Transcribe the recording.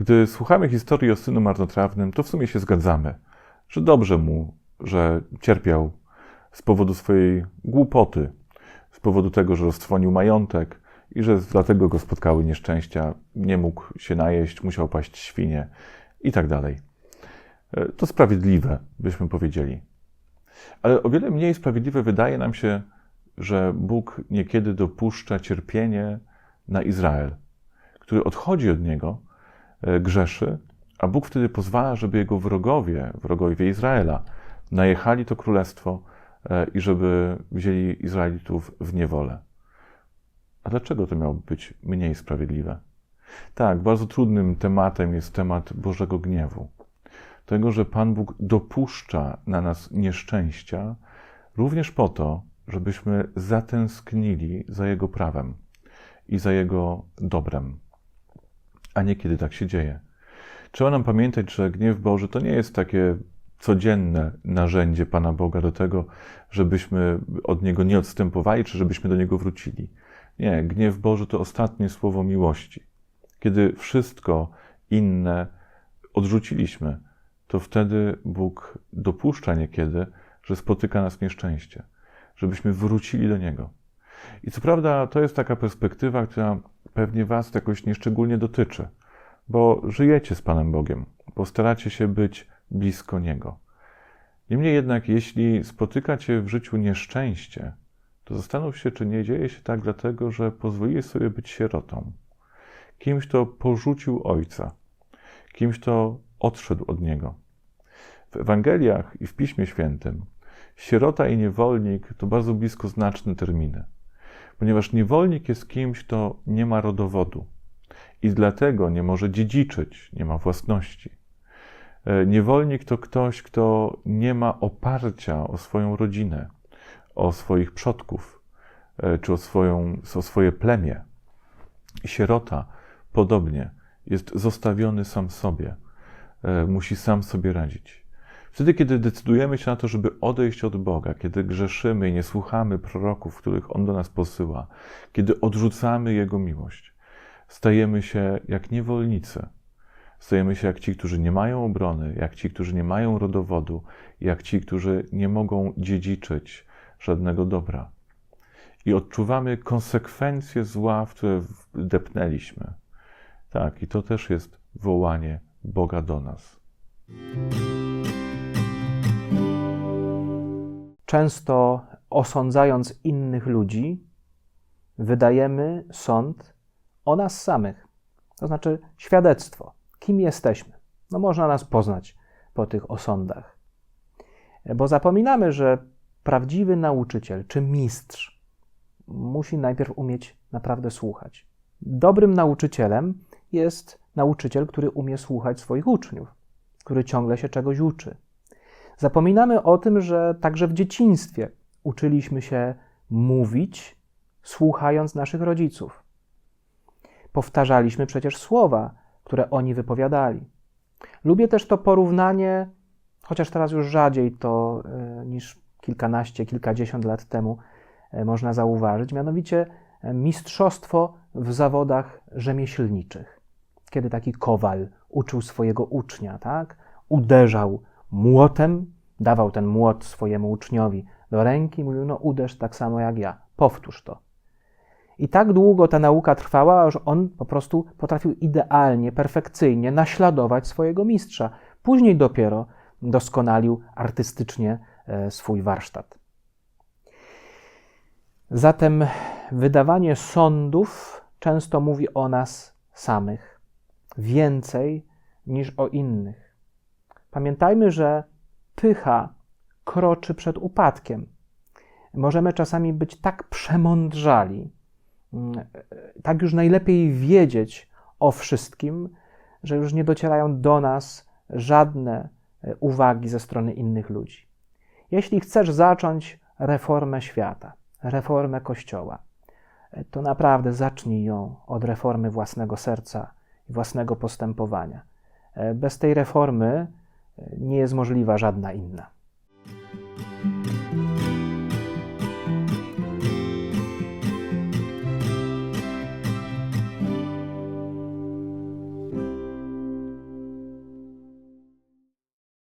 Gdy słuchamy historii o synu marnotrawnym, to w sumie się zgadzamy, że dobrze mu, że cierpiał z powodu swojej głupoty, z powodu tego, że roztrwonił majątek i że dlatego go spotkały nieszczęścia, nie mógł się najeść, musiał paść świnie i tak dalej. E, to sprawiedliwe, byśmy powiedzieli. Ale o wiele mniej sprawiedliwe wydaje nam się, że Bóg niekiedy dopuszcza cierpienie na Izrael, który odchodzi od niego, grzeszy, a Bóg wtedy pozwala, żeby jego wrogowie, wrogowie Izraela, najechali to królestwo e, i żeby wzięli Izraelitów w niewolę. A dlaczego to miało być mniej sprawiedliwe? Tak, bardzo trudnym tematem jest temat Bożego gniewu. Tego, że Pan Bóg dopuszcza na nas nieszczęścia, również po to, żebyśmy zatęsknili za Jego prawem i za Jego dobrem. A niekiedy tak się dzieje. Trzeba nam pamiętać, że gniew Boży to nie jest takie codzienne narzędzie Pana Boga do tego, żebyśmy od Niego nie odstępowali, czy żebyśmy do Niego wrócili. Nie, gniew Boży to ostatnie słowo miłości. Kiedy wszystko inne odrzuciliśmy, to wtedy Bóg dopuszcza niekiedy, że spotyka nas nieszczęście, żebyśmy wrócili do Niego. I co prawda, to jest taka perspektywa, która pewnie Was jakoś nieszczególnie dotyczy, bo żyjecie z Panem Bogiem, postaracie się być blisko Niego. Niemniej jednak, jeśli spotyka Cię w życiu nieszczęście, to zastanów się, czy nie dzieje się tak dlatego, że pozwoliłeś sobie być sierotą. Kimś, kto porzucił ojca, kimś, kto odszedł od niego. W Ewangeliach i w Piśmie Świętym sierota i niewolnik to bardzo blisko znaczne terminy, ponieważ niewolnik jest kimś, kto nie ma rodowodu i dlatego nie może dziedziczyć, nie ma własności. E, niewolnik to ktoś, kto nie ma oparcia o swoją rodzinę, o swoich przodków, e, czy o, swoją, o swoje plemię. Sierota podobnie jest zostawiony sam sobie, e, musi sam sobie radzić. Wtedy, kiedy decydujemy się na to, żeby odejść od Boga, kiedy grzeszymy i nie słuchamy proroków, których On do nas posyła, kiedy odrzucamy Jego miłość, stajemy się jak niewolnicy. Stajemy się jak ci, którzy nie mają obrony, jak ci, którzy nie mają rodowodu, jak ci, którzy nie mogą dziedziczyć żadnego dobra. I odczuwamy konsekwencje zła, w które depnęliśmy. Tak, i to też jest wołanie Boga do nas. Często osądzając innych ludzi, wydajemy sąd o nas samych, to znaczy świadectwo, kim jesteśmy. No można nas poznać po tych osądach. Bo zapominamy, że prawdziwy nauczyciel czy mistrz musi najpierw umieć naprawdę słuchać. Dobrym nauczycielem jest nauczyciel, który umie słuchać swoich uczniów, który ciągle się czegoś uczy. Zapominamy o tym, że także w dzieciństwie uczyliśmy się mówić, słuchając naszych rodziców. Powtarzaliśmy przecież słowa, które oni wypowiadali. Lubię też to porównanie, chociaż teraz już rzadziej to e, niż kilkanaście, kilkadziesiąt lat temu e, można zauważyć, mianowicie e, mistrzostwo w zawodach rzemieślniczych. Kiedy taki kowal uczył swojego ucznia, tak? Uderzał młotem, dawał ten młot swojemu uczniowi do ręki, mówił: No, uderz tak samo jak ja, powtórz to. I tak długo ta nauka trwała, że on po prostu potrafił idealnie, perfekcyjnie naśladować swojego mistrza. Później dopiero doskonalił artystycznie e, swój warsztat. Zatem wydawanie sądów często mówi o nas samych więcej niż o innych. Pamiętajmy, że pycha kroczy przed upadkiem. Możemy czasami być tak przemądrzali, mm, tak już najlepiej wiedzieć o wszystkim, że już nie docierają do nas żadne e, uwagi ze strony innych ludzi. Jeśli chcesz zacząć reformę świata, reformę Kościoła, e, to naprawdę zacznij ją od reformy własnego serca i własnego postępowania. E, bez tej reformy nie jest możliwa żadna inna.